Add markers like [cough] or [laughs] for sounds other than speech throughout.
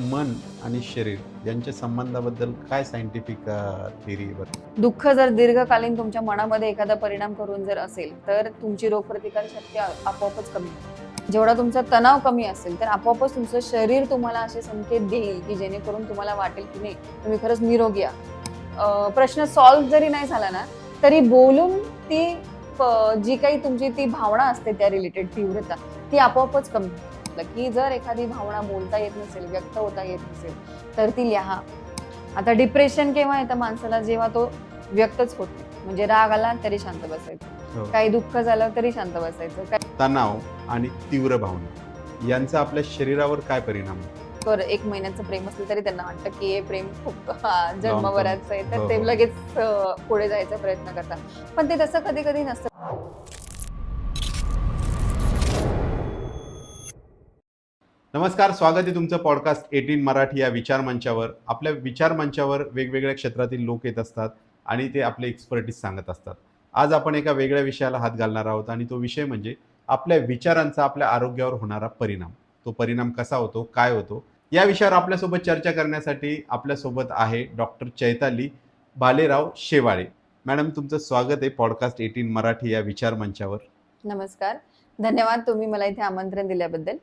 मन आणि शरीर यांच्या संबंधाबद्दल काय सायंटिफिक थिअरी दुःख जर दीर्घकालीन तुमच्या मनामध्ये एखादा परिणाम करून जर असेल तर तुमची रोगप्रतिकार शक्ती आपोआपच कमी होते. जेवढा तुमचा तणाव कमी असेल तर आपोआपच तुमचं शरीर तुम्हाला असे संकेत देईल की जेणेकरून तुम्हाला वाटेल की नाही तुम्ही खरंच निरोगी आहात. प्रश्न सॉल्व्ह जरी नाही झाला ना तरी बोलून ती जी काही तुमची ती भावना असते त्या रिलेटेड तीव्रता ती आपोआपच कमी होते की जर एखादी भावना बोलता येत नसेल व्यक्त होता येत नसेल तर ती लिहा आता डिप्रेशन केव्हा येतं माणसाला जेव्हा तो व्यक्तच होत. म्हणजे राग आला तरी शांत बसायचं हो. काही दुःख झालं तरी शांत बसायचं तणाव आणि तीव्र भावना यांचा आपल्या शरीरावर काय परिणाम? तर एक महिन्याचं प्रेम असलं तरी त्यांना वाटतं की हे प्रेम खूप हा, जन्मभराचं आहे हो, तर हो. ते लगेच अं, पुढे जायचा प्रयत्न करतात पण ते तसं कधी कधी नसतं नमस्कार स्वागत आहे तुमचं पॉडकास्ट एटीन मराठी या विचार मंचावर. आपल्या विचार मंचावर वेगवेगळ्या क्षेत्रातील लोक येत असतात आणि ते आपले एक्सपर्टीज सांगत असतात. आज आपण एका वेगळ्या विषयाला हात घालणार आहोत आणि तो विषय म्हणजे आपल्या विचारांचा आपल्या आरोग्यावर होणारा परिणाम. तो परिणाम कसा होतो काय होतो या विषयावर आपल्यासोबत चर्चा करण्यासाठी आपल्यासोबत आहे डॉक्टर चैताली भालेराव शेवाळे. मॅडम तुमचं स्वागत आहे पॉडकास्ट एटीन मराठी या विचार मंचावर. नमस्कार. धन्यवाद तुम्ही मला इथे आमंत्रण दिल्याबद्दल.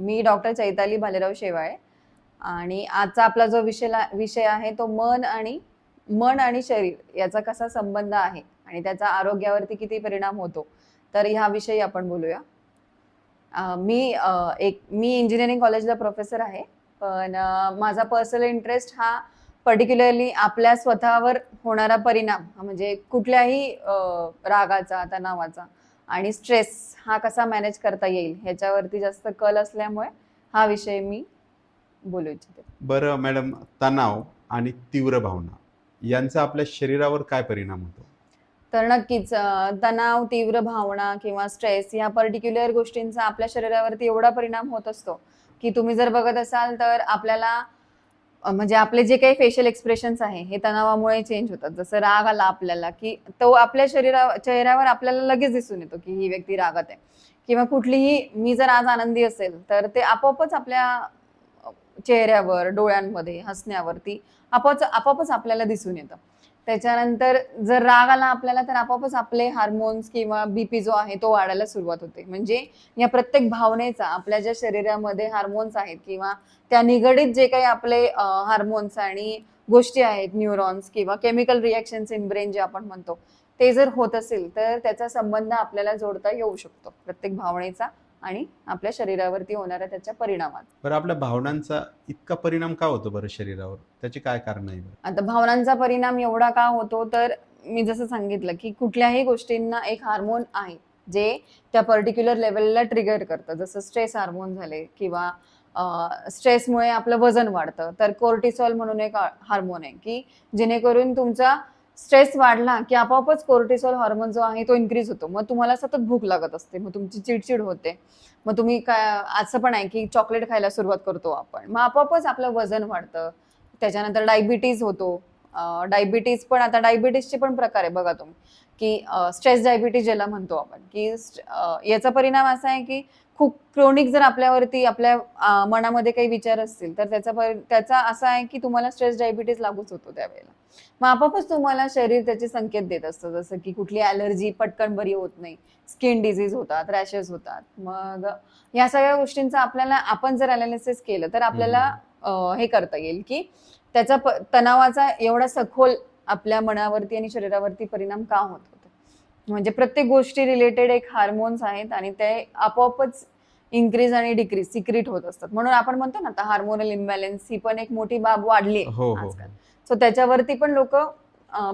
मी डॉक्टर चैताली भालेराव शेवाळे. आणि आजचा आपला जो विषय विषय आहे तो मन आणि मन आणि शरीर याचा कसा संबंध आहे आणि त्याचा आरोग्यावरती किती परिणाम होतो तर ह्या विषयी आपण बोलूया. मी एक मी इंजिनिअरिंग कॉलेजला प्रोफेसर आहे पण माझा पर्सनल इंटरेस्ट हा पर्टिक्युलरली आपल्या स्वतःवर होणारा परिणाम म्हणजे कुठल्याही रागाचा तणावाचा आणि स्ट्रेस हा कसा मॅनेज करता येईल ह्याच्यावरती जास्त कल असल्यामुळे हा विषय मी बोलू इच्छिते. बरं मॅडम तणाव आणि तीव्र भावना यांचा आपल्या शरीरावर काय परिणाम होतो? तर नक्कीच तणाव तीव्र भावना किंवा स्ट्रेस या पर्टिक्युलर गोष्टींचा आपल्या शरीरावरती एवढा परिणाम होत असतो की तुम्ही जर बघत असाल तर आपल्याला म्हणजे आपले जे काही फेशियल एक्सप्रेशन्स आहे हे तणावामुळे चेंज होतात. जसं राग आला आपल्याला की तो आपल्या शरीरा चेहऱ्यावर आपल्याला लगेच दिसून येतो की ही व्यक्ती रागात आहे. किंवा कुठलीही मी जर आज आनंदी असेल तर ते आपोआपच आपल्या चेहऱ्यावर डोळ्यांमध्ये हसण्यावरती आपोआप आपोआपच आपल्याला दिसून येतं. त्याच्यानंतर जर राग आला आपल्याला तर आपोआपच आपले हार्मोन्स किंवा बीपी जो आहे तो वाढायला सुरुवात होते. म्हणजे या प्रत्येक भावनेचा आपल्या ज्या शरीरामध्ये हार्मोन्स आहेत किंवा त्या निगडीत जे काही आपले हार्मोन्स आणि गोष्टी आहेत न्यूरॉन्स किंवा केमिकल रिॲक्शन्स इन ब्रेन जे आपण म्हणतो ते जर होत असेल तर त्याचा संबंध आपल्याला जोडता येऊ शकतो प्रत्येक भावनेचा. आणि आपल्या शरीरावरती होणाऱ्या त्याच्या परिणामात. बरं आपल्या भावनांचा इतका परिणाम का होतो बरं शरीरावर? त्याची काय कारण आहे बरं? आता भावनांचा परिणाम एवढा का होतो? तर मी जसं सांगितलं की कुठल्याही गोष्टींना एक हार्मोन आहे जे त्या पर्टिक्युलर लेवलला ट्रिगर करतं. जसं स्ट्रेस हार्मोन झाले किंवा स्ट्रेसमुळे आपलं वजन वाढतं. तर कोर्टिसॉल म्हणून एक हार्मोन आहे की जेणेकरून तुमचा स्ट्रेस वाढला की आपोआपच कोर्टिसॉल हॉर्मोन जो आहे तो इन्क्रीज होतो. मग तुम्हाला सतत भूक लागत असते मग तुमची चिडचिड होते. मग तुम्ही काय असं पण आहे की चॉकलेट खायला सुरुवात करतो आपण. मग आपोआपच आपलं वजन वाढतं. त्याच्यानंतर डायबिटीज होतो. डायबिटीज पण आता डायबिटीजचे पण प्रकार आहे बघा तुम्ही. की स्ट्रेस डायबिटीज ज्याला म्हणतो आपण की याचा परिणाम असा आहे की खूप क्रोनिक जर आपल्यावरती आपल्या मनामध्ये काही विचार असतील तर त्याचा परि- त्याचा असा आहे की तुम्हाला स्ट्रेस डायबिटीज लागूच होतो त्यावेळेला. मग आपापच तुम्हाला शरीर त्याचे संकेत देत असतं जसं की कुठली ॲलर्जी पटकन बरी होत नाही स्किन डिझीज होतात रॅशेस होतात. मग या सगळ्या गोष्टींचा आपल्याला आपण जर अनालिसिस केलं तर आपल्याला हे करता येईल की त्याचा तणावाचा एवढा सखोल आपल्या मनावरती आणि शरीरावरती परिणाम का होत होतो? म्हणजे प्रत्येक गोष्टी रिलेटेड एक हार्मोन्स आहेत आणि ते आपोआपच इन्क्रीज आणि डिक्रीज सिक्रिट होत असतात. म्हणून आपण म्हणतो ना आता हार्मोनल इम्बॅलन्स ही पण एक मोठी बाब वाढली आहे हो हो आजकाल. सो त्याच्यावरती पण लोक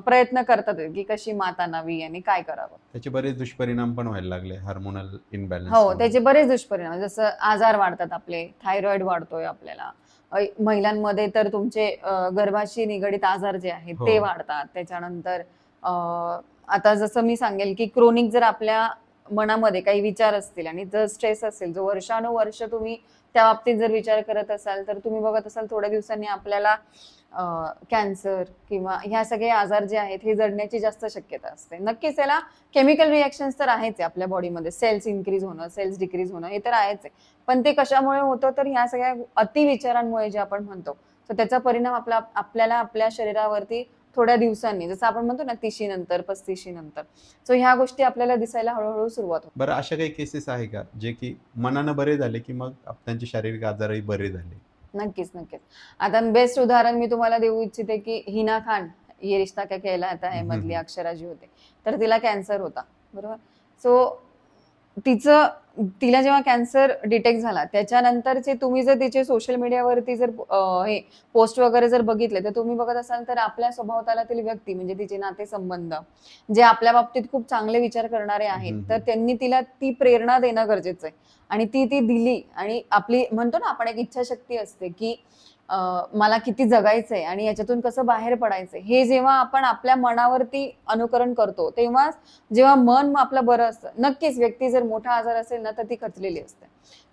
प्रयत्न करतात की कशी मात आणावी आणि काय करावं. त्याचे बरेच दुष्परिणाम पण व्हायला लागले हार्मोनल इनबॅलन्स हो त्याचे बरेच दुष्परिणाम जसं आजार वाढतात आपले थायरॉइड वाढतोय आपल्याला महिलांमध्ये तर तुमचे गर्भाशी निगडीत आजार जे आहेत ते हो. वाढतात त्याच्यानंतर आता जसं मी सांगेल की क्रोनिक जर आपल्या मनामध्ये काही विचार असतील आणि जर स्ट्रेस असेल जो वर्षानुवर्ष तुम्ही त्या बाबतीत जर विचार करत असाल तर तुम्ही बघत असाल थोड्या दिवसांनी आपल्याला कॅन्सर किंवा ह्या सगळे आजार जे आहेत हे जडण्याची जास्त शक्यता असते. नक्कीच त्याला केमिकल रिॲक्शन्स तर आहेच आहे आपल्या बॉडीमध्ये सेल्स इन्क्रीज होणं सेल्स डिक्रीज होणं हे तर आहेच आहे. पण ते कशामुळे होतं? तर ह्या सगळ्या अतिविचारांमुळे जे आपण म्हणतो. तर त्याचा परिणाम आपला आपल्याला आपल्या शरीरावरती थोड्या दिवसांनी जसं आपण म्हणतो ना तिशी नंतर पस्तीशी नंतर सो ह्या गोष्टी आपल्याला दिसायला हळूहळू सुरुवात होते. बरं अशा काही केसेस आहे का? जे की मनानं बरे झाले की मग त्यांचे शारीरिक आजारही बरे झाले? नक्कीच नक्कीच. आता बेस्ट उदाहरण मी तुम्हाला देऊ इच्छिते की हिना खान ये रिश्ता क्या कहलाता है मधली हम्म. अक्षरा जी होते. तर तिला कॅन्सर होता बरोबर? सो तिचं तिला जेव्हा कॅन्सर डिटेक्ट झाला त्याच्यानंतरचे तुम्ही जर तिचे सोशल मीडियावरती जर हे पोस्ट वगैरे जर बघितले तर तुम्ही बघत असाल तर आपल्या स्वभावतालातील व्यक्ती म्हणजे तिचे नातेसंबंध जे आपल्या बाबतीत खूप चांगले विचार करणारे आहेत. तर त्यांनी तिला ती प्रेरणा देणं गरजेचं आहे आणि ती ती दिली आणि आपली म्हणतो ना आपण एक इच्छाशक्ती असते की मला किती जगायचंय आणि याच्यातून कसं बाहेर पडायचंय हे जेव्हा आपण आपल्या मनावरती अनुकरण करतो तेव्हा जेव्हा मन आपलं बरं असतं. नक्कीच व्यक्ती जर मोठा आजार असेल ना तर ती खचलेली असते.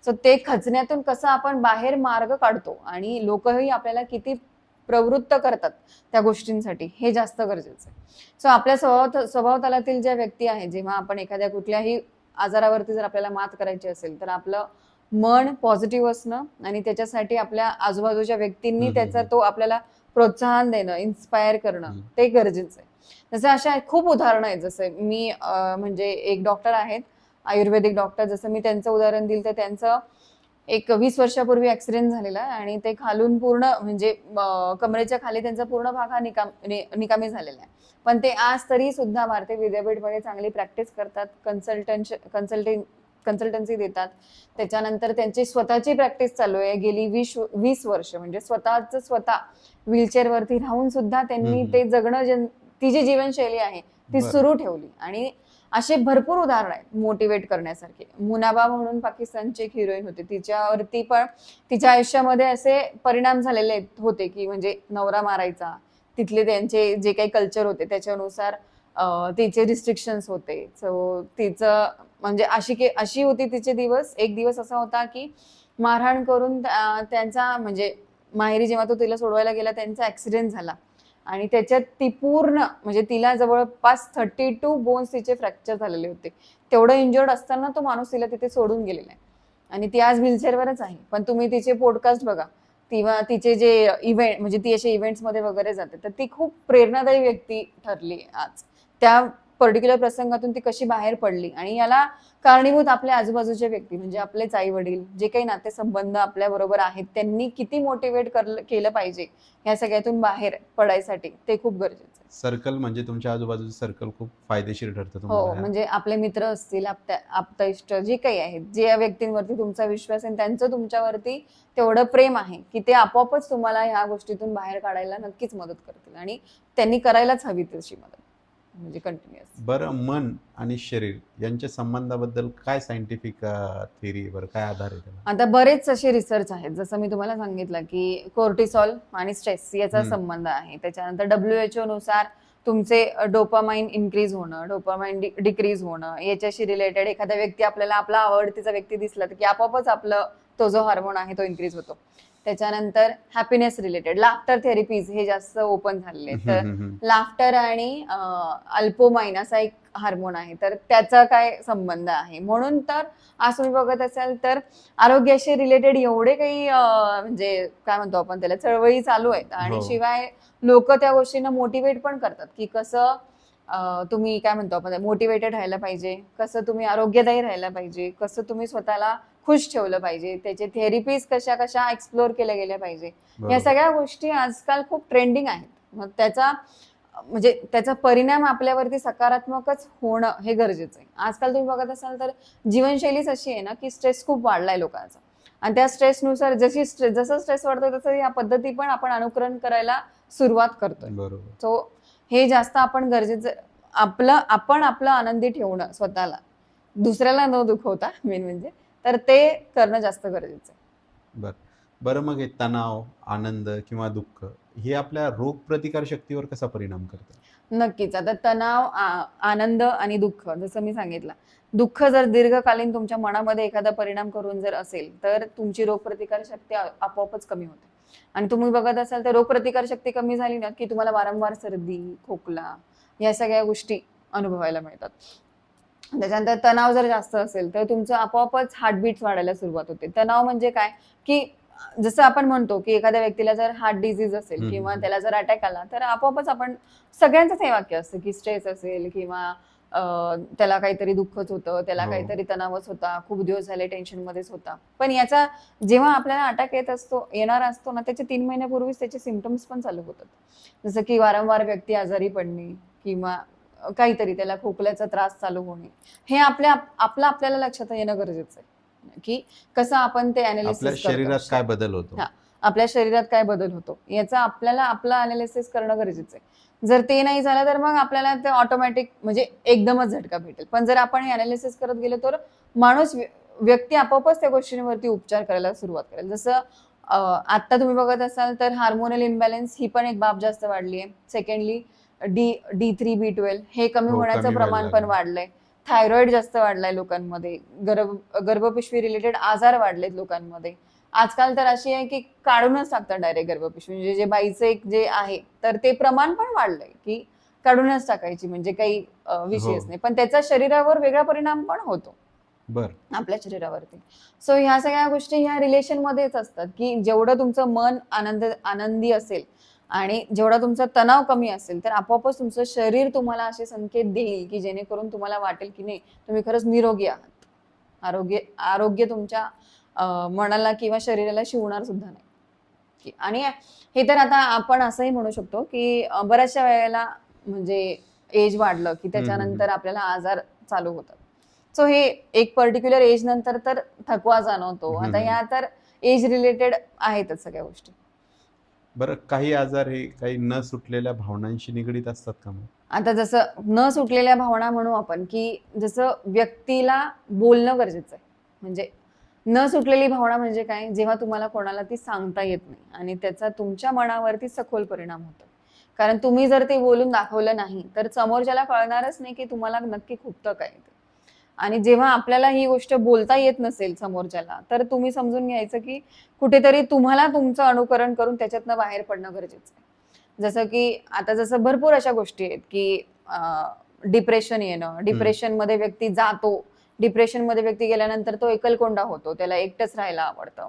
सो ते खचण्यातून कसं आपण बाहेर मार्ग काढतो आणि लोकही आपल्याला किती प्रवृत्त करतात त्या गोष्टींसाठी हे जास्त गरजेचं आहे. सो आपल्या स्वभाव स्वभाव तलातील ज्या व्यक्ती आहेत जेव्हा आपण एखाद्या कुठल्याही आजारावरती जर आपल्याला मात करायची असेल तर आपलं मन पॉझिटिव्ह असणं आणि त्याच्यासाठी आपल्या आजूबाजूच्या व्यक्तींनी त्याचा. तो आपल्याला प्रोत्साहन देणं इन्स्पायर करणं. ते गरजेचं आहे. जसं अशा खूप उदाहरणं आहेत. जसं मी म्हणजे एक डॉक्टर आहेत आयुर्वेदिक डॉक्टर जसं मी त्यांचं उदाहरण दिलं तर त्यांचं एक वीस वर्षापूर्वी ऍक्सिडेंट झालेला आहे आणि ते खालून पूर्ण म्हणजे कमरेच्या खाली त्यांचा पूर्ण भाग हा निकाम निकामी झालेला आहे. पण ते आज तरी सुद्धा भारतीय विद्यापीठमध्ये चांगली प्रॅक्टिस करतात. कन्सल्टन्स कन्सल्टिंग कन्सल्टन्सी देतात. त्याच्यानंतर त्यांची स्वतःची प्रॅक्टिस चालू आहे. गेली वीस वीस वर्ष म्हणजे स्वतःच स्वतः व्हीलचेअरवरती राहून सुद्धा त्यांनी. ते जगणं जन- ती जी जीवनशैली आहे ती. सुरू ठेवली. आणि असे भरपूर उदाहरण आहेत मोटिवेट करण्यासारखे. मुनाबा म्हणून पाकिस्तानची एक हिरोईन होती. तिच्यावरती पण तिच्या आयुष्यामध्ये असे परिणाम झालेले होते की म्हणजे नवरा मारायचा. तिथले त्यांचे जे काही कल्चर होते त्याच्यानुसार तिचे रिस्ट्रिक्शन्स होते. सो तिचं म्हणजे अशी की अशी होती तिचे दिवस. एक दिवस असा होता की मारहाण करून त्यांचा म्हणजे माहेरी जेव्हा तो तिला सोडवायला गेला त्यांचा ऍक्सिडेंट झाला. आणि त्याच्यात ती पूर्ण म्हणजे तिला जवळपास थर्टी टू बोन्स तिचे फ्रॅक्चर झालेले होते. तेवढं इंजर्ड असताना तो माणूस तिला तिथे सोडून गेलेला आहे. आणि ती आज व्हीलचेअरवरच आहे. पण तुम्ही तिचे पॉडकास्ट बघा. किंवा तिचे जे इव्हेंट म्हणजे ती अशा इव्हेंट्समध्ये वगैरे जाते. तर ती खूप प्रेरणादायी व्यक्ती ठरली आज. त्या पर्टिक्युलर प्रसंगातून ती कशी बाहेर पडली? आणि याला कारणीभूत आपल्या आजूबाजूचे व्यक्ती म्हणजे आपलेच आई वडील जे काही नातेसंबंध आपल्या बरोबर आहेत त्यांनी किती मोटिवेट केलं पाहिजे या सगळ्यातून बाहेर पडायसाठी ते खूप गरजेचं आहे. सर्कल म्हणजे तुमच्या आजूबाजूचं सर्कल खूप फायदेशीर ठरतं हो म्हणजे आपले मित्र असतील आप्तइष्ट जे काही आहेत जे या व्यक्तींवरती तुमचा विश्वास आहे त्यांचं तुमच्यावरती तेवढं प्रेम आहे की ते आपोआपच तुम्हाला ह्या गोष्टीतून बाहेर काढायला नक्कीच मदत करतील आणि त्यांनी करायलाच हवी तशी मदत. म्हणजे कंटिन्युअस बरं मन आणि शरीर यांच्या संबंधाबद्दल काय सायंटिफिक थिअरी बरं? काय आधार आहे त्याला? आता बरेच असे रिसर्च आहेत. जसं मी तुम्हाला सांगितलं की कोर्टिसॉल आणि स्ट्रेस याचा हम्म. संबंध आहे. त्याच्यानंतर डब्ल्यू एच ओ नुसार तुमचे डोपामाइन इन्क्रीज होणं डोपामाइन डिक्रीज होणं याच्याशी रिलेटेड एखादा व्यक्ती आपल्याला आपला आवडतीचा व्यक्ती दिसला तर की आपोआपच आपलं तो जो हार्मोन आहे तो इन्क्रीज होतो. त्याच्यानंतर हॅपीनेस रिलेटेड लाफ्टर थेरपीज हे जास्त ओपन झालेले तर लाफ्टर आणि अल्पोमाइन असा एक हार्मोन आहे. तर त्याचा काय संबंध आहे? म्हणून तर आज तुम्ही बघत असाल तर आरोग्याशी रिलेटेड एवढे काही म्हणजे काय म्हणतो आपण त्याला चळवळी चालू आहेत. आणि हो. शिवाय लोक त्या गोष्टींना मोटिवेट पण करतात की कसं तुम्ही काय म्हणतो आपण मोटिवेटेड राहायला पाहिजे. कसं तुम्ही आरोग्यदायी राहायला पाहिजे. कसं तुम्ही स्वतःला खुश ठेवलं पाहिजे. त्याचे थेरपीज कशा कशा एक्सप्लोर केल्या गेल्या पाहिजे. या. सगळ्या गोष्टी आजकाल खूप ट्रेंडिंग आहेत. मग त्याचा म्हणजे त्याचा परिणाम आपल्यावरती सकारात्मकच होणं हे गरजेचं आहे. आजकाल तुम्ही बघत असाल तर जीवनशैलीच अशी आहे ना की स्ट्रेस खूप वाढलाय लोकांचा. आणि त्या स्ट्रेसनुसार जशी स्ट्रेस जसं स्ट्रेस वाढतोय तसं या पद्धती पण आपण अनुकरण करायला सुरुवात करतोय. सो हे जास्त आपण गरजेचं आपलं आपण आपलं आनंदी ठेवणं स्वतःला. दुसऱ्याला न दुखवता मेन म्हणजे. तर ते करणं जास्त गरजेचं आहे. बर. बरं मग हे तणाव आनंद किंवा दुःख हे आपल्या रोग प्रतिकार शक्तीवर कसा परिणाम करतं नक्कीच. आता तणाव आ- आनंद आणि दुःख जसं मी सांगितलं. दुःख जर दीर्घकालीन तुमच्या मनामध्ये एखादा परिणाम करून जर असेल तर तुमची रोगप्रतिकार शक्ती आ- आपोआपच कमी होते. आणि तुम्ही बघत असाल तर रोगप्रतिकार शक्ती कमी झाली ना की तुम्हाला वारंवार सर्दी खोकला या सगळ्या गोष्टी अनुभवायला मिळतात. त्याच्यानंतर तणाव जर जास्त असेल तर तुमचं आपोआपच हार्टबीट वाढायला सुरुवात होते तणाव म्हणजे काय की जसं आपण म्हणतो की एखाद्या व्यक्तीला जर हार्ट डिझीज असेल किंवा. त्याला जर अटॅक आला तर आपोआपच आपण सगळ्यांचंच हे वाक्य असतं की स्ट्रेस असेल किंवा त्याला काहीतरी दुःखच होतं त्याला हो. काहीतरी तणावच होता खूप दिवस झाले टेन्शन मध्येच होता पण याचा जेव्हा आपल्याला अटॅक येत असतो येणार असतो ना त्याच्या तीन महिन्यापूर्वीच त्याचे सिमटम्स पण चालू होतात जसं की वारंवार व्यक्ती आजारी पडणे किंवा काहीतरी त्याला खोकल्याचा त्रास चालू होणे. हे आपल्या आपलं आपल्याला लक्षात येणं गरजेचं आहे. की कसं आपण ते अनालिसिस शरीरात काय बदल होतो. आपल्या शरीरात काय बदल होतो? याचा आपल्याला आपलं अनालिसिस करणं गरजेचं आहे. जर ते नाही झालं तर मग आपल्याला ते ऑटोमॅटिक म्हणजे एकदमच झटका भेटेल. पण जर आपण हे अनालिसिस करत गेलो तर माणूस व्य- व्यक्ती आपोआपच त्या गोष्टींवरती उपचार करायला सुरुवात करेल. जसं आता तुम्ही बघत असाल तर हार्मोनल इम्बॅलन्स ही पण एक बाब जास्त वाढली आहे. Secondly D D three B twelve हे कमी हो, होण्याचं कमी प्रमाण व्हायला पण लागलं. वाढलंय. थायरॉइड जास्त वाढलाय लोकांमध्ये. गर्भ गर्भपिशवी रिलेटेड आजार वाढलेत लोकांमध्ये. आजकाल तर अशी आहे की काढूनच टाकतात डायरेक्ट गर्भपिशवी. म्हणजे जे बाईचं एक जे आहे तर ते प्रमाण पण वाढलंय की काढूनच टाकायची. म्हणजे काही अं, विषयच हो. नाही. पण त्याचा शरीरावर वेगळा परिणाम पण होतो. बर. आपल्या शरीरावरती. सो ह्या सगळ्या गोष्टी ह्या रिलेशन मध्येच असतात की जेवढं तुमचं मन आनंद आनंदी असेल आणि जेवढा तुमचा तणाव कमी असेल तर आपोआपच तुमचं शरीर तुम्हाला असे संकेत देईल की जेणेकरून तुम्हाला वाटेल की नाही तुम्ही खरंच निरोगी आहात. आरोग्य आरोग्य तुमच्या मनाला किंवा शरीराला शिवणार सुद्धा नाही. की- आणि हे तर आता आपण असंही म्हणू शकतो की बऱ्याचशा वेळेला म्हणजे एज वाढलं की त्याच्यानंतर आपल्याला आजार चालू होतात. सो हे एक पर्टिक्युलर एज नंतर तर थकवा जाणवतो. आता. या तर एज रिलेटेड आहेतच सगळ्या गोष्टी. बरं काही आजार हे काही न सुटलेल्या भावनांशी निगडीत असतात का मग? आता जसं न सुटलेल्या भावना म्हणू आपण की जसं व्यक्तीला बोलणं गरजेचं आहे. म्हणजे न सुटलेली भावना म्हणजे काय? जेव्हा तुम्हाला कोणाला ती सांगता येत नाही आणि त्याचा तुमच्या मनावरती सखोल परिणाम होतो. कारण तुम्ही जर ते बोलून दाखवलं नाही तर समोरच्याला कळणारच नाही की तुम्हाला नक्की खुपतं काय ते. आणि जेव्हा आपल्याला ही गोष्ट बोलता येत नसेल समोरच्याला तर तुम्ही समजून घ्यायचं की कुठेतरी तुम्हाला तुमचं अनुकरण करून त्याच्यातनं बाहेर पडणं गरजेचं आहे. जसं की आता जसं भरपूर अशा गोष्टी आहेत की डिप्रेशन येणं डिप्रेशनमध्ये व्यक्ती जातो. डिप्रेशनमध्ये व्यक्ती गेल्यानंतर तो एकलकोंडा होतो त्याला एकटंच राहायला आवडतं.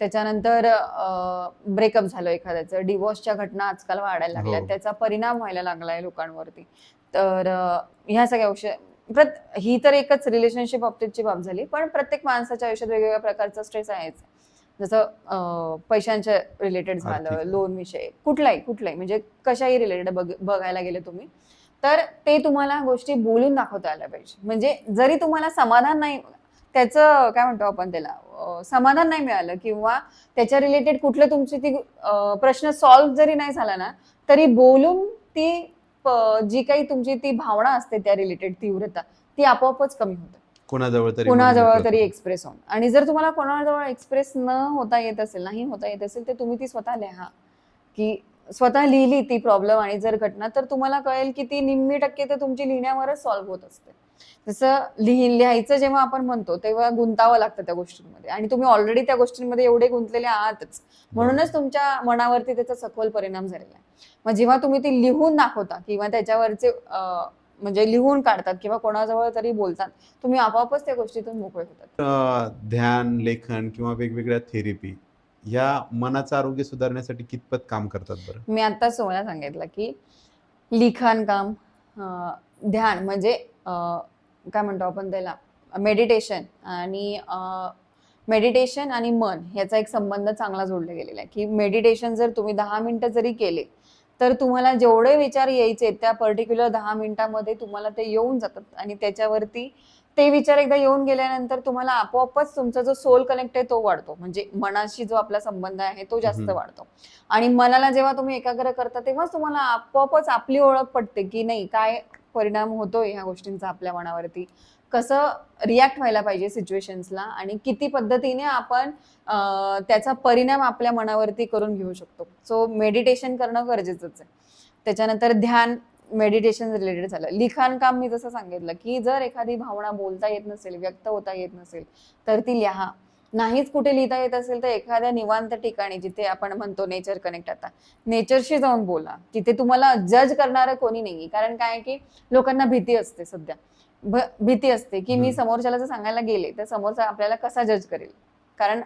त्याच्यानंतर ब्रेकअप झालं एखाद्याचं डिवोर्सच्या घटना आजकाल वाढायला लागल्या हो. त्याचा परिणाम व्हायला लागलाय लोकांवरती. तर ह्या सगळ्या ही तर एकच रिलेशनशिप बाबतीतची बाब झाली पण प्रत्येक माणसाच्या आयुष्यात वेगवेगळ्या प्रकारचा स्ट्रेस आहेच. जसं पैशांच्या रिलेटेड झालं. लोन विषय. कुठलाही कुठलाही म्हणजे कशाही रिलेटेड बघायला गेले तुम्ही तर ते तुम्हाला गोष्टी बोलून दाखवता आल्या पाहिजे. म्हणजे जरी तुम्हाला समाधान नाही त्याचं काय म्हणतो आपण त्याला समाधान नाही मिळालं किंवा त्याच्या रिलेटेड कुठलं तुमची ती प्रश्न सॉल्व्ह जरी नाही झाला ना तरी बोलून ती जी काही तुमची ती भावना असते त्या रिलेटेड तीव्रता ती आपोआपच कमी होते. कोणाजवळ तरी कोणाजवळ तरी. एक्सप्रेस होऊन आणि जर तुम्हाला कोणाजवळ एक्सप्रेस न होता येत असेल नाही होता येत असेल तर तुम्ही ती स्वतः लिहा. की स्वतः लिहिली ती प्रॉब्लेम आणि जर घटना तर तुम्हाला कळेल की ती निम्मी टक्के तर तुमची लिहिण्यावरच सॉल्व्ह होत असते. जसं लिहि लिहायचं जेव्हा आपण म्हणतो तेव्हा गुंतावं लागतं त्या गोष्टींमध्ये. आणि तुम्ही ऑलरेडी त्या गोष्टींमध्ये एवढे गुंतलेले आहातच. म्हणूनच तुमच्या मनावरती त्याचा सखोल परिणाम झालेला आहे. मग जेव्हा तुम्ही ती लिहून दाखवता किंवा त्याच्यावरचे म्हणजे लिहून काढतात किंवा कोणाजवळ तरी बोलतात तुम्ही आपोआपच त्या गोष्टीतून मोकळे होतात. ध्यान लेखन किंवा वेगवेगळ्या थेरपी या मनाचं आरोग्य सुधारण्यासाठी कितपत काम करतात बरं? मी आत्ताच तुम्हाला सांगितलं की लिखाण काम ध्यान म्हणजे काय म्हणतो आपण त्याला? मेडिटेशन आणि मेडिटेशन आणि मन याचा एक संबंध चांगला जोडला गेलेला आहे. की मेडिटेशन जर तुम्ही दहा मिनिटं जरी केले तर तुम्हाला जेवढे विचार यायचे त्या पर्टिक्युलर दहा मिनिटामध्ये तुम्हाला ते येऊन जातात. आणि त्याच्यावरती ते विचार एकदा येऊन गेल्यानंतर तुम्हाला आपोआपच तुमचा जो सोल कनेक्ट आहे तो वाढतो. म्हणजे मनाशी जो आपला संबंध आहे तो जास्त. वाढतो. आणि मनाला जेव्हा तुम्ही एकाग्र करता तेव्हाच तुम्हाला आपोआपच आपली ओळख पडते की नाही काय परिणाम होतोय ह्या गोष्टींचा आपल्या मनावरती. कसं रिॲक्ट व्हायला पाहिजे सिच्युएशन्सला आणि किती पद्धतीने आपण त्याचा परिणाम आपल्या मनावरती करून घेऊ शकतो. सो मेडिटेशन करणं गरजेचंच आहे. त्याच्यानंतर ध्यान मेडिटेशन रिलेटेड झालं. लिखाण काम मी जसं सांगितलं की जर एखादी भावना बोलता येत नसेल व्यक्त होता येत नसेल तर ती लिहा. नाहीच कुठे लिहिता येत असेल तर एखाद्या निवांत ठिकाणी जिथे आपण म्हणतो नेचर कनेक्ट आता नेचरशी जाऊन बोला. तिथे तुम्हाला जज करणारं कोणी नाहीये. कारण काय की लोकांना भीती असते सध्या. भीती असते की मी. समोरच्याला जर सांगायला गेले तर समोरचा आपल्याला कसा जज करेल? कारण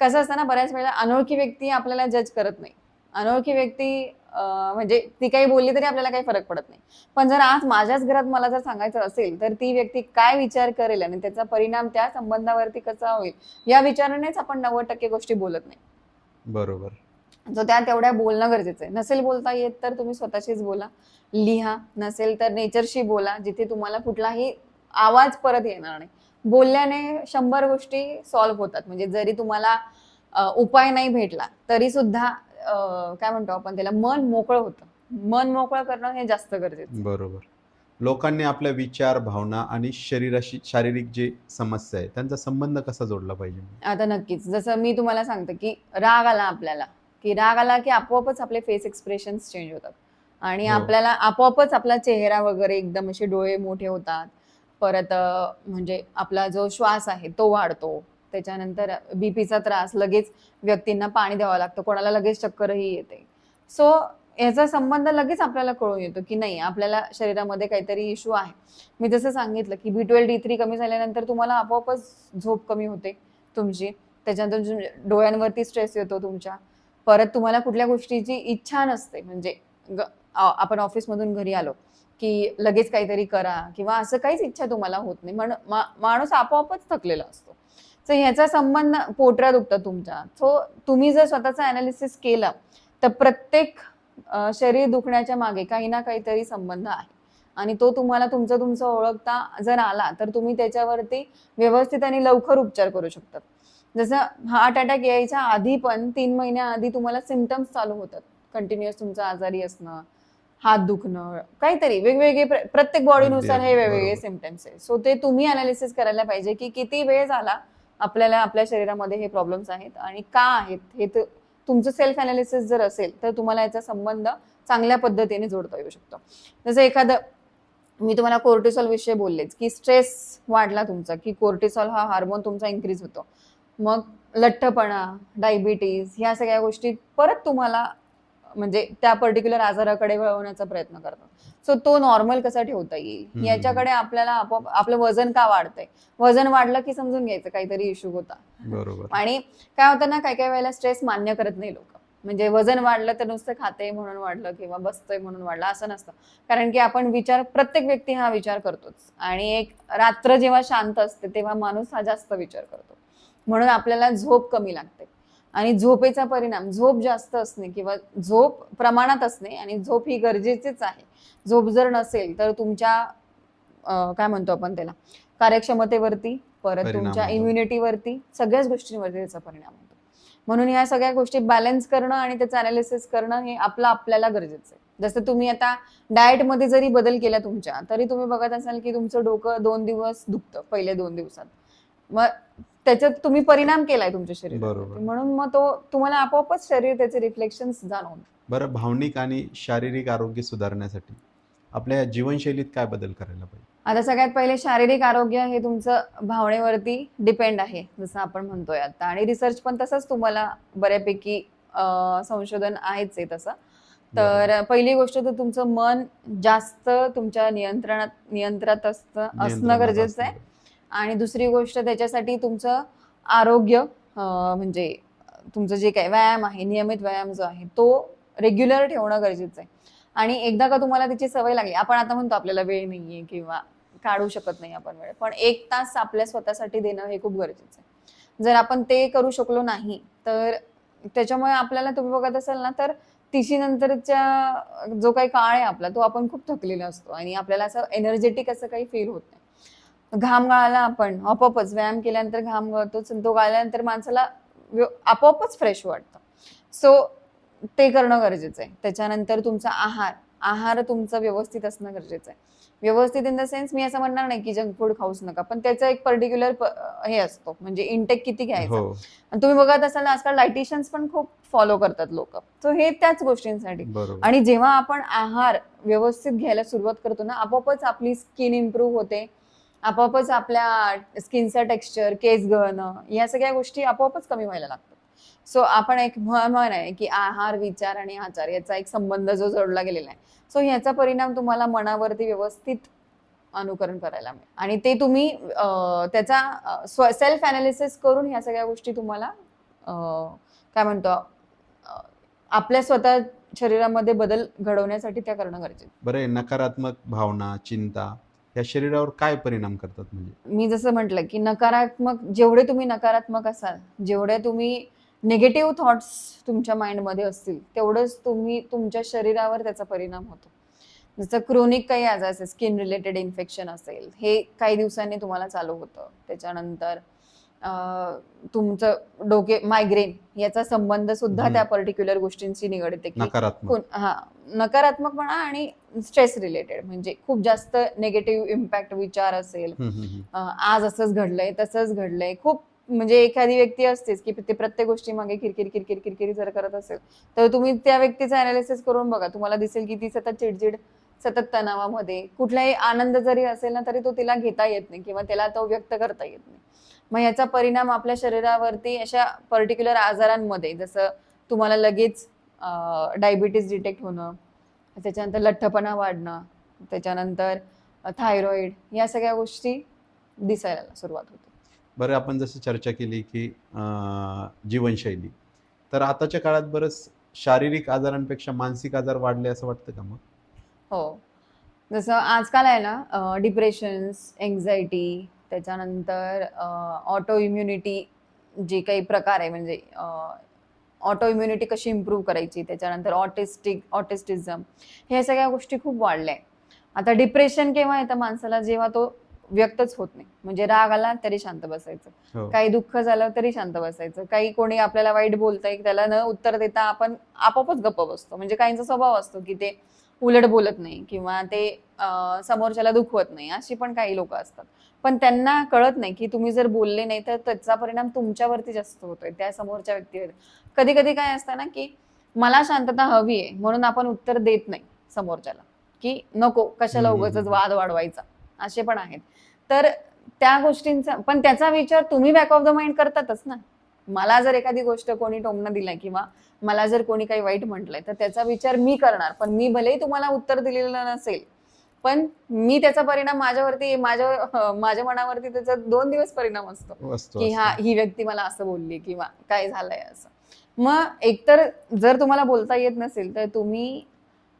कसं असतं ना बऱ्याच वेळेला अनोळखी व्यक्ती आपल्याला जज करत नाही. अनोळखी व्यक्ती म्हणजे ती काही बोलली तरी आपल्याला काही फरक पडत नाही. पण जर आज माझ्याच घरात मला जर सांगायचं असेल तर ती व्यक्ती काय विचार करेल आणि त्याचा परिणाम त्या संबंधावरती कसा होईल या विचारानेच आपण नव्वद टक्के गोष्टी बोलत नाही. बरोबर. जो त्या तेवढ्या बोलणं गरजेचं आहे. नसेल बोलता येत तर तुम्ही स्वतःशीच बोला. लिहा. नसेल तर नेचरशी बोला जिथे तुम्हाला कुठलाही आवाज परत येणार नाही. बोलल्याने शंभर गोष्टी सॉल्व्ह होतात. म्हणजे जरी तुम्हाला उपाय नाही भेटला तरी सुद्धा काय म्हणतो आपण त्याला मन मोकळं होतं. मन मोकळं करणं हे जास्त गरजेचं. बरोबर. लोकांनी आपल्या विचार भावना आणि शरीराशी शारीरिक जे समस्या आहे त्यांचा संबंध कसा जोडला पाहिजे? आता नक्कीच. जसं मी तुम्हाला सांगते की राग आला आपल्याला की राग आला की आपोआपच आपले फेस एक्सप्रेशन चेंज होतात. आणि हो. आपल्याला आपोआपच आपला चेहरा वगैरे एकदम असे डोळे मोठे होतात. परत म्हणजे आपला जो श्वास आहे तो वाढतो. त्याच्यानंतर बीपीचा त्रास लगेच व्यक्तींना पाणी द्यावं लागतं कोणाला लगेच चक्करही येते. सो याचा संबंध लगेच आपल्याला कळून येतो की नाही आपल्याला शरीरामध्ये काहीतरी इश्यू आहे. मी जसं सांगितलं की बी ट्वेल्व डी थ्री कमी झाल्यानंतर तुम्हाला आपोआपच झोप कमी होते तुमची. त्याच्यानंतर डोळ्यांवरती स्ट्रेस येतो तुमच्या. परत तुम्हाला कुठल्या गोष्टीची इच्छा नसते म्हणजे आपण ऑफिसमधून घरी आलो की लगेच काहीतरी करा किंवा असं काहीच इच्छा तुम्हाला होत नाही. म्हणून माणूस आपोआपच थकलेला असतो. सो ह्याचा संबंध पोटऱ्या दुखतात तुमच्या सो तुम्ही जर स्वतःचं अनालिसिस केलं तर प्रत्येक शरीर दुखण्याच्या मागे काही ना काहीतरी संबंध आहे. आणि तो तुम्हाला तुमचं तुमचं ओळखता जर आला तर तुम्ही त्याच्यावरती व्यवस्थित आणि लवकर उपचार करू शकतात. जसं हार्ट अटॅक यायच्या आधी पण तीन महिन्याआधी तुम्हाला सिमटम्स चालू होतात. कंटिन्युअस तुमचं आजारी असणं हात दुखणं काहीतरी वेगवेगळे प्र- प्रत्येक बॉडीनुसार हे वेगवेगळे. सिमटम्स आहे. सो ते तुम्ही अनालिसिस करायला पाहिजे की किती वेळ झाला आपल्याला आपल्या शरीरामध्ये हे प्रॉब्लेम्स आहेत आणि का आहेत हे तर तुमचं सेल्फ अनालिसिस जर असेल तर तुम्हाला याचा संबंध चांगल्या पद्धतीने जोडता येऊ शकतो. जसं एखादं मी तुम्हाला कोर्टिसॉल विषयी बोललेच की स्ट्रेस वाढला तुमचा की कोर्टिसॉल हा हार्मोन तुमचा इन्क्रीज होतो. मग लठ्ठपणा डायबिटीज ह्या सगळ्या गोष्टी परत तुम्हाला म्हणजे त्या पर्टिक्युलर आजाराकडे वळवण्याचा प्रयत्न करतात. सो तो नॉर्मल कसा ठेवता येईल. याच्याकडे आपल्याला आपलं वजन का वाढतंय? वजन वाढलं की समजून घ्यायचं काहीतरी इश्यू होता. आणि काय होतं ना काही काही वेळेला स्ट्रेस मान्य करत नाही लोक. म्हणजे वजन वाढलं तर नुसतं खाते म्हणून वाढलं किंवा बसतंय म्हणून वाढलं असं नसतं. कारण की आपण विचार प्रत्येक व्यक्ती हा विचार करतोच. आणि एक रात्र जेव्हा शांत असते तेव्हा माणूस हा जास्त विचार करतो. म्हणून आपल्याला झोप कमी लागते. आणि झोपेचा परिणाम झोप जास्त असणे किंवा झोप प्रमाणात असणे आणि झोप ही गरजेचीच आहे. झोप जर नसेल तर तुमच्या काय म्हणतो आपण त्याला कार्यक्षमतेवरती परत तुमच्या. इम्युनिटीवरती सगळ्याच गोष्टींवरती त्याचा परिणाम होतो. म्हणून ह्या सगळ्या गोष्टी बॅलन्स करणं आणि त्याचं अनालिसिस करणं हे आपलं आपल्याला गरजेचं आहे. जसं तुम्ही आता डाएटमध्ये जरी बदल केला तुमच्या तरी तुम्ही बघत असाल की तुमचं डोकं दोन दिवस दुखतं पहिले दोन दिवसात. मग त्याच्यात तुम्ही परिणाम केलाय तुमच्या बरोबर. शरीरावर म्हणून मग तो तुम्हाला आपोआपच शरीर त्याचे रिफ्लेक्शन जाणवून बरं भावनिक आणि शारीरिक आरोग्य सुधारण्यासाठी आपल्या जीवनशैलीत काय बदल करायला पाहिजे? आता सगळ्यात पहिले शारीरिक आरोग्य हे तुमचं भावनेवरती डिपेंड आहे जसं आपण म्हणतोय आता. आणि रिसर्च पण तसंच तुम्हाला बऱ्यापैकी अं, संशोधन आहेच आहे तसं. तर पहिली गोष्ट तर तुमचं मन जास्त तुमच्या नियंत्रणात नियंत्रणात असतं असणं नियंत्रणात गरजेचं आहे. असणं. आणि दुसरी गोष्ट त्याच्यासाठी तुमचं आरोग्य म्हणजे तुमचं जे काही व्यायाम आहे नियमित व्यायाम जो आहे तो रेग्युलर ठेवणं गरजेचं आहे. आणि एकदा का तुम्हाला त्याची सवय लागली आपण आता म्हणतो आपल्याला वेळ नाहीये किंवा काढू शकत नाही आपण वेळ पण एक तास आपल्या स्वतःसाठी देणं हे खूप गरजेचं आहे. जर आपण ते करू शकलो नाही तर त्याच्यामुळे आपल्याला तुम्ही बघत असाल ना तर तिशी नंतरच्या जो काही काळ आहे आपला तो आपण खूप थकलेला असतो आणि आपल्याला असं एनर्जेटिक असं काही फील होत नाही. घाम गाळला आपण आपोआपच व्यायाम केल्यानंतर घाम गळतोच तो गाळल्यानंतर माणसाला आपोआपच फ्रेश वाटतं. सो ते करणं गरजेचं आहे. त्याच्यानंतर तुमचा आहार आहार तुमचं व्यवस्थित असणं गरजेचं आहे. व्यवस्थित इन द सेन्स मी असं म्हणणार नाही की जंक फूड खाऊच नका पण त्याचा एक पर्टिक्युलर हे असतो म्हणजे इंटेक किती घ्यायचा. हो. आणि तुम्ही बघत असाल आजकाल डायटिशियन्स पण खूप फॉलो करतात लोक. सो हे त्याच गोष्टींसाठी. आणि जेव्हा आपण आहार व्यवस्थित घ्यायला सुरुवात करतो ना आपोआपच आपली स्किन इम्प्रूव्ह होते आपोआपच आपल्या स्किनचं टेक्स्चर केस गळणं या सगळ्या गोष्टी आपोआपच कमी व्हायला लागतात. सो आपण एक म्हण आहे की आहार विचार आणि आचार याचा एक संबंध जो जोडला गेलेला आहे. सो ह्याचा परिणाम तुम्हाला मनावरती व्यवस्थित अनुकरण करायला मिळेल. आणि ते तुम्ही त्याचा त्याचा सेल्फ अनालिसिस करून ह्या सगळ्या गोष्टी तुम्हाला काय म्हणतो आपल्या स्वतः शरीरामध्ये बदल घडवण्यासाठी त्या करणं गरजेचं बरं नकारात्मक भावना चिंता या शरीरावर काय परिणाम करतात म्हणजे? मी जसं म्हटलं की नकारात्मक जेवढे तुम्ही नकारात्मक असाल जेवढे तुम्ही निगेटिव्ह थॉट्स तुमच्या माइंडमध्ये असतील तेवढंच तुम्ही तुमच्या शरीरावर त्याचा परिणाम होतो. जसं क्रोनिक काही आजार असेल स्किन रिलेटेड इन्फेक्शन असेल हे काही दिवसांनी तुम्हाला चालू होतं. त्याच्यानंतर तुमचं डोके मायग्रेन याचा संबंध सुद्धा. त्या पर्टिक्युलर गोष्टींशी निगडित आहे की नकारात्मक. हा नकारात्मकपणा आणि स्ट्रेस रिलेटेड म्हणजे खूप जास्त नेगेटिव्ह इम्पॅक्ट विचार असेल. आज असंच घडलंय तसंच घडलंय. खूप म्हणजे एखादी व्यक्ती असतेच की ते प्रत्येक गोष्टी मागे किरकिर किरकिर किरकिर जर करत असेल तर तुम्ही त्या व्यक्तीचं अनालिसिस करून बघा. तुम्हाला दिसेल की ती सतत चिडचिड सतत तणावामध्ये कुठलाही आनंद जरी असेल ना तरी तो तिला घेता येत नाही किंवा त्याला तो व्यक्त करता येत नाही. मग याचा परिणाम आपल्या शरीरावरती अशा पर्टिक्युलर आजारांमध्ये जसं तुम्हाला लगेच डायबिटीस डिटेक्ट होणं त्याच्यानंतर लठ्ठपणा वाढणं त्याच्यानंतर थायरॉइड या सगळ्या गोष्टी दिसायला सुरुवात होते. बरं आपण जसं चर्चा केली की जीवनशैली तर आताच्या काळात बरंच शारीरिक आजारांपेक्षा मानसिक आजार वाढले असं वाटतं का मग? हो. जसं आजकाल आहे ना डिप्रेशन्स एन्झायटी त्याच्यानंतर ऑटो इम्युनिटी जे काही प्रकार आहे म्हणजे ऑटो इम्युनिटी कशी इम्प्रूव्ह करायची त्याच्यानंतर ऑटिस्टिक ऑटिस्टिझम ह्या सगळ्या गोष्टी खूप वाढल्या. आहे आता डिप्रेशन केव्हा येतं माणसाला? जेव्हा तो व्यक्तच होत नाही. म्हणजे राग आला तरी शांत बसायचं. हो. काही दुःख झालं तरी शांत बसायचं. काही कोणी आपल्याला वाईट बोलतंय त्याला न उत्तर देता आपण आपोआपच गप्प बसतो. म्हणजे काहींचा स्वभाव असतो की ते उलट बोलत नाही किंवा ते समोरच्याला दुखवत नाही. अशी पण काही लोक असतात. पण त्यांना कळत नाही की तुम्ही जर बोलले नाही तर त्याचा परिणाम तुमच्यावरती जास्त होतोय. त्या समोरच्या व्यक्तीवर. कधी कधी काय असतं ना की मला शांतता हवी आहे म्हणून आपण उत्तर देत नाही समोरच्याला. की नको कशाला उगाच. वाद वाढवायचा. असे पण आहेत. तर त्या गोष्टींचा पण त्याचा विचार तुम्ही बॅक ऑफ द माइंड करतातच ना. मला जर एखादी गोष्ट कोणी टोमणं दिलाय किंवा मला जर कोणी काही वाईट म्हटलंय तर त्याचा विचार मी करणार. पण मी भलेही तुम्हाला उत्तर दिलेलं नसेल पण मी त्याचा परिणाम माझ्यावरती माझ्या माझ्या मनावरती त्याचा दोन दिवस परिणाम असतो. की हा. ही व्यक्ती मला असं बोलली किंवा काय झालंय असं. मग एकतर जर तुम्हाला बोलता येत नसेल तर तुम्ही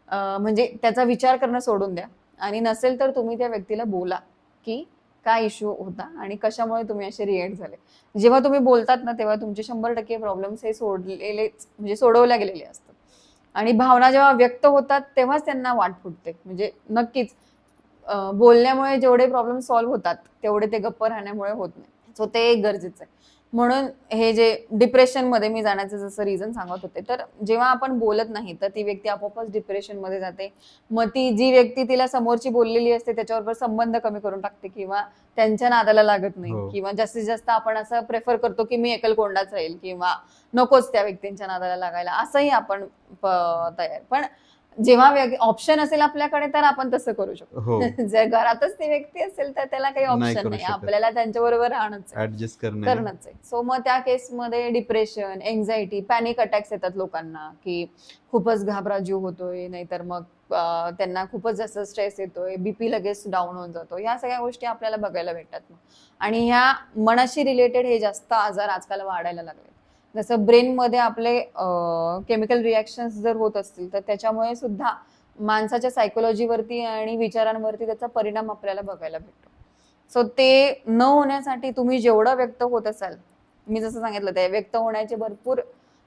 म्हणजे त्याचा विचार करणं सोडून द्या. आणि नसेल तर तुम्ही त्या व्यक्तीला बोला की काय इश्यू होता आणि कशामुळे तुम्ही असे रिएक्ट झाले. जेव्हा तुम्ही बोलतात ना तेव्हा तुमचे शंभर टक्के प्रॉब्लेम्स हे सोडलेलेच म्हणजे सोडवल्या गेलेले असतात. आणि भावना जेव्हा व्यक्त होतात तेव्हाच त्यांना वाट फुटते. म्हणजे नक्कीच बोलण्यामुळे जेवढे प्रॉब्लेम सॉल्व्ह होतात तेवढे ते गप्प राहण्यामुळे होत नाही. सो ते गरजेचं आहे. म्हणून हे जे डिप्रेशनमध्ये मी जाण्याचं जसं रिझन सांगत होते तर जेव्हा आपण बोलत नाही तर ती व्यक्ती आपोआपच डिप्रेशनमध्ये जाते. मग ती जी व्यक्ती तिला समोरची बोललेली असते त्याच्याबरोबर संबंध कमी करून टाकते किंवा त्यांच्या नादाला लागत हो. नाही किंवा जास्तीत जास्त आपण असं प्रेफर करतो की मी एकलकोंडाच राहील किंवा नकोच त्या व्यक्तींच्या नादाला लागायला. असंही आपण तयार. पण जेव्हा ऑप्शन असेल आपल्याकडे तर आपण तसं करू शकतो. हो. [laughs] जर घरातच ती व्यक्ती असेल तर त्याला काही ऑप्शन नाही. आपल्याला त्यांच्याबरोबर राहणंच आहे. ऍडजस्ट करणे करणंच आहे. सो मग त्या केसमध्ये डिप्रेशन एन्झायटी पॅनिक अटॅक्स येतात लोकांना की खूपच घाबरा जीव होतोय नाहीतर मग त्यांना खूपच जास्त स्ट्रेस येतोय बीपी लगेच डाऊन होऊन जातो. या सगळ्या गोष्टी आपल्याला बघायला भेटतात मग. आणि ह्या मनाशी रिलेटेड हे जास्त आजार आजकाल वाढायला लागले जसं ब्रेनमध्ये आपले केमिकल रिॲक्शन्स जर होत असतील तर त्याच्यामुळे सुद्धा माणसाच्या सायकोलॉजीवरती आणि विचारांवरती त्याचा परिणाम आपल्याला बघायला भेटतो. सो ते न होण्यासाठी तुम्ही जेवढं व्यक्त होत असाल मी जसं सांगितलं ते व्यक्त होण्याचे भरपूर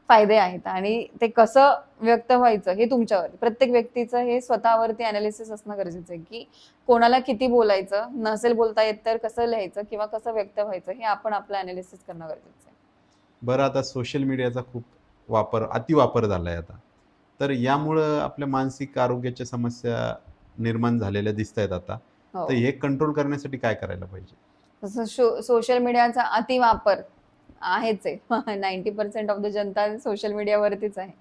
फायदे आहेत आणि ते कसं व्यक्त व्हायचं हे तुमच्यावर प्रत्येक व्यक्तीचं हे स्वतःवरती अनालिसिस असणं गरजेचं आहे की कोणाला किती बोलायचं नसेल बोलता येत तर कसं लिहायचं किंवा कसं व्यक्त व्हायचं हे आपण आपलं अनालिसिस करणं गरजेचं आहे. बरं आता सोशल मीडियाचा खूप वापर अतिवापर झालाय आता. तर यामुळं आपल्या मानसिक आरोग्याच्या समस्या निर्माण झालेल्या दिसत आहेत आता. हो. तर हे कंट्रोल करण्यासाठी काय करायला पाहिजे? शो सोशल मीडियाचा अतिवापर आहेच आहे. नाईन्टी पर्सेंट ऑफ द जनता सोशल मीडियावरतीच आहे.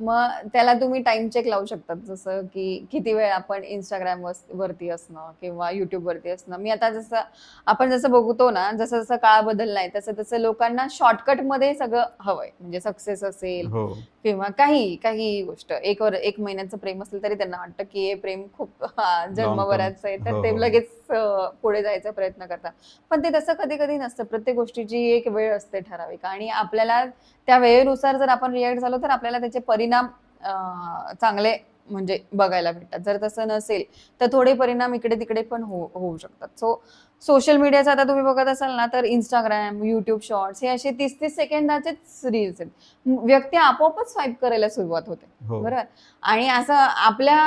मग त्याला तुम्ही टाइम चेक लावू शकतात जसं की किती वेळ आपण इंस्टाग्राम वरती असणं किंवा युट्यूब वरती असणं. मी आता जसं आपण जसं बघतो ना जसं जसं काळ बदललाय तसं तसं लोकांना शॉर्टकटमध्ये सगळं हवंय. म्हणजे सक्सेस असेल हो. किंवा काही काही गोष्ट. एक वर एक महिन्याचं प्रेम असेल तरी त्यांना वाटतं की हे प्रेम खूप हा, जन्मभराचं आहे. हो, तर ते हो. लगेच पुढे जायचा प्रयत्न करतात. पण ते तसं कधी कधी नसतं. प्रत्येक गोष्टीची एक वेळ असते ठराविक. आणि आपल्याला त्या वेळेनुसार जर आपण रिॲक्ट झालो तर आपल्याला त्याचे परिणाम चांगले म्हणजे बघायला भेटतात. जर तसं नसेल तर थोडे परिणाम इकडे तिकडे पण हो होऊ शकतात. सो सोशल मीडियाचा आता तुम्ही बघत असाल ना तर इंस्टाग्राम युट्यूब शॉर्ट्स हे असे तीस तीस सेकंदाचेच रील्स आहेत. व्यक्ती आपोआपच स्वाईप करायला सुरुवात होते. हो. बरोबर? आणि असं आपल्या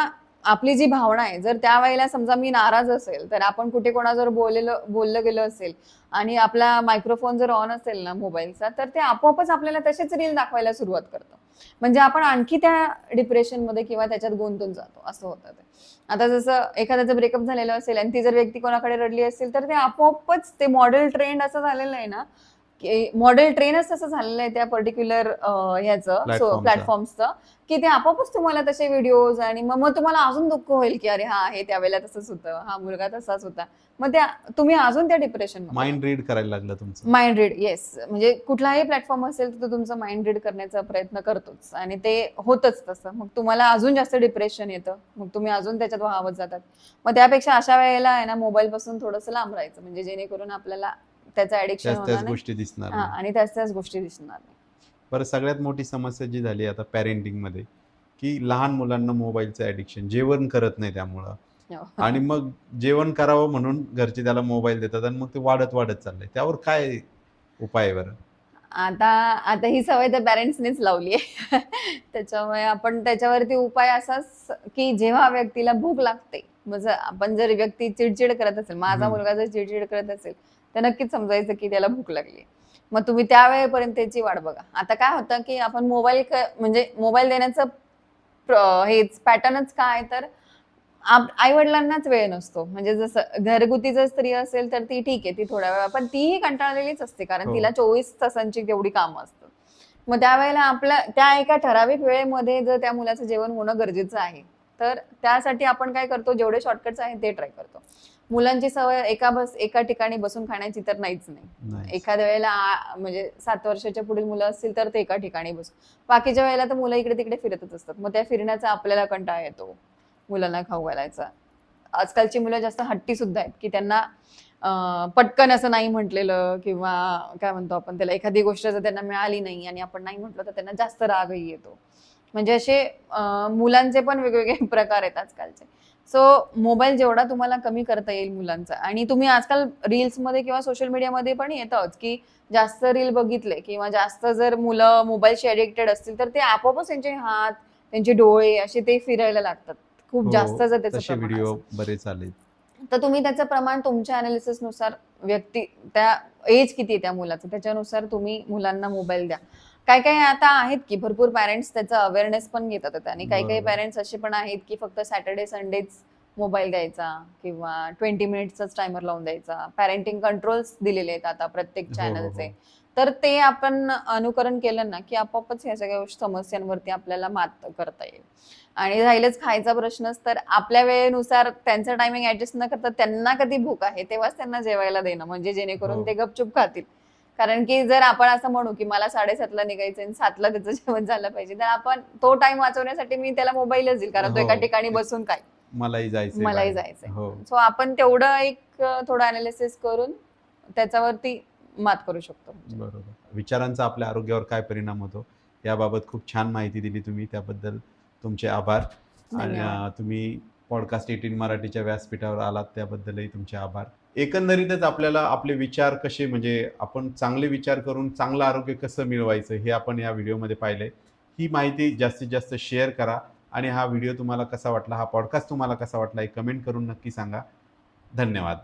आपली जी भावना आहे जर त्यावेळेला समजा मी नाराज असेल तर आपण कुठे कोणाजवळ बोललेलं बोललं गेलं असेल आणि आपला मायक्रोफोन जर ऑन असेल ना मोबाईलचा तर ते आपोआपच आपल्याला तसेच रील दाखवायला सुरुवात करतं. म्हणजे आपण आणखी त्या डिप्रेशनमध्ये किंवा त्याच्यात गुंतून जातो असं होतं ते. आता जसं एखाद्याचं ब्रेकअप झालेलं असेल आणि ती जर व्यक्ती कोणाकडे रडली असेल तर ते आपोआपच ते मॉडेल ट्रेंड असं झालेलं आहे ना मॉडेल ट्रेनच तसं झालेलं आहे त्या पर्टिक्युलर ह्याचं Platformचं. प्लॅटफॉर्मचं की ते आपोआपच तुम्हाला तसे व्हिडिओज आणि मग मग तुम्हाला अजून दुःख होईल की अरे हा हे त्यावेळेला तसंच होतं हा मुलगा तसाच होता. मग त्या तुम्ही अजून त्या डिप्रेशन माइंड रीड करायला लागलं तुमचं. माइंड रीड येस म्हणजे कुठलाही प्लॅटफॉर्म असेल तर तो तुमचं माइंड रीड करण्याचा प्रयत्न करतोच. आणि ते होतच तसं. मग तुम्हाला अजून जास्त डिप्रेशन येतं. मग तुम्ही अजून त्याच्यात वाहवत जातात. मग त्यापेक्षा अशा वेळेला आहे ना मोबाईल पासून थोडंसं लांब राहायचं. म्हणजे जेणेकरून आपल्याला त्याचं ऍडिक्शन त्याच होणार त्याच नाही गोष्टी दिसणार हा, नाही. आणि त्याच त्याच गोष्टी दिसणार नाही बरं सगळ्यात मोठी समस्या जी झाली आता पॅरेंटिंगमध्ये की लहान मुलांना मोबाईलचं ऍडिक्शन जेवण करत नाही त्यामुळं हो. आणि मग जेवण करावं म्हणून घरचे त्याला मोबाईल देतात आणि मग ते वाढत वाढत चाललंय त्यावर काय उपाय आहे बरं आता आता ही सवय तर पॅरेंट्सनीच लावली आहे [laughs] त्याच्यामुळे आपण त्याच्यावरती उपाय असाच की जेव्हा व्यक्तीला भूक लागते जर आपण जर व्यक्ती चिडचिड करत असेल माझा हम्म. मुलगा जर चिडचिड करत असेल तर नक्कीच समजायचं की त्याला भूक लागली. मग तुम्ही त्या वेळेपर्यंत त्याची वाट बघा. आता काय होतं की आपण मोबाईल म्हणजे मोबाईल देण्याचं हेच पॅटर्नच काय? तर आई वडिलांनाच वेळ नसतो. म्हणजे जसं घरगुती जर स्त्री असेल तर ती ठीक आहे ती थोड्या वेळा पण तीही कंटाळलेलीच असते. कारण हो. तिला चोवीस तासांची तेवढी कामं असतात. मग त्यावेळेला आपल्या त्या एका ठराविक वेळेमध्ये जर त्या मुलाचं जेवण होणं गरजेचं आहे तर त्यासाठी आपण काय करतो? जेवढे शॉर्टकट्स आहेत ते ट्राय करतो. मुलांची सवय एका बस एका ठिकाणी बसून खाण्याची तर नाहीच नाही. एखाद्या वेळेला म्हणजे सात वर्षाच्या पुढील मुलं असतील तर ते एका ठिकाणी बसून. बाकीच्या वेळेला तर मुलं इकडे तिकडे फिरतच असतात. मग त्या फिरण्याचा आपल्याला कंटाळा येतो मुलांना खाऊ घालायचा. आजकालची मुलं जास्त हट्टी सुद्धा आहेत की त्यांना पटकन असं नाही म्हटलेलं किंवा काय म्हणतो आपण त्याला एखादी गोष्ट जर त्यांना मिळाली नाही आणि आपण नाही म्हटलं तर त्यांना जास्त रागही येतो. म्हणजे असे मुलांचे पण वेगवेगळे [laughs] प्रकार आहेत आजकालचे. सो मोबाईल जेवढा तुम्हाला कमी करता येईल मुलांचा. आणि तुम्ही आजकाल रील्समध्ये किंवा सोशल मीडियामध्ये पण येतच की जास्त रील बघितले किंवा जास्त जर मुलं मोबाईलशी ऍडिक्टेड असतील तर ते आपोआपच त्यांचे हात त्यांचे डोळे असे ते फिरायला लागतात. खूप हो, जास्त जर त्याचं व्हिडिओ. बरेच आले तर तुम्ही त्याचं प्रमाण तुमच्या अनालिसिसनुसार व्यक्ती त्या एज किती आहे त्या मुलाचं? त्याच्यानुसार तुम्ही मुलांना मोबाईल द्या. काय काय आता आहेत की भरपूर पॅरेंट्स त्याचा अवेअरनेस पण घेतात आता आणि काही काही. पॅरेंट्स असे पण आहेत की फक्त सॅटर्डे संडेच मोबाईल द्यायचा किंवा ट्वेंटी मिनिट्सचाच टायमर लावून द्यायचा पॅरेंटिंग कंट्रोल्स दिलेले आहेत आता प्रत्येक हो, हो, चॅनलचे हो. तर ते आपण अनुकरण केलं ना की आपोआपच ह्या सगळ्या समस्यांवरती आपल्याला मात करता येईल आणि राहिलंच खायचा प्रश्नच तर आपल्या वेळेनुसार त्यांचं टायमिंग ऍडजस्ट न करता त्यांना कधी भूक आहे तेव्हाच त्यांना जेवायला देणं म्हणजे जेणेकरून हो. ते गपचूप खातील कारण की जर आपण असं म्हणू की मला साडेसातला निघायचं आणि सातला त्याचं जेवण झालं पाहिजे तर आपण तो टाइम वाचवण्यासाठी मी त्याला मोबाईलच देईल कारण तो हो. एका ठिकाणी बसून काय? मलाही जायचं मलाही जायचंय. हो. सो आपण तेवढं एक थोडं अनालिसिस करून त्याच्यावरती मात करू शकतो. बरोबर. विचारांचा आपल्या आरोग्यावर काय परिणाम होतो याबाबत खूप छान माहिती दिली तुम्ही. त्याबद्दल तुमचे आभार. आणि तुम्ही पॉडकास्ट एटीन मराठीच्या व्यासपीठावर आलात त्याबद्दलही तुमचे आभार. एकंदरीतच आपल्याला आपले विचार कसे म्हणजे आपण चांगले विचार करून चांगलं आरोग्य कसं मिळवायचं हे आपण या व्हिडिओमध्ये पाहिलंय. ही माहिती जास्तीत जास्त शेअर करा आणि हा व्हिडिओ तुम्हाला कसा वाटला हा पॉडकास्ट तुम्हाला कसा वाटला हे कमेंट करून नक्की सांगा. धन्यवाद.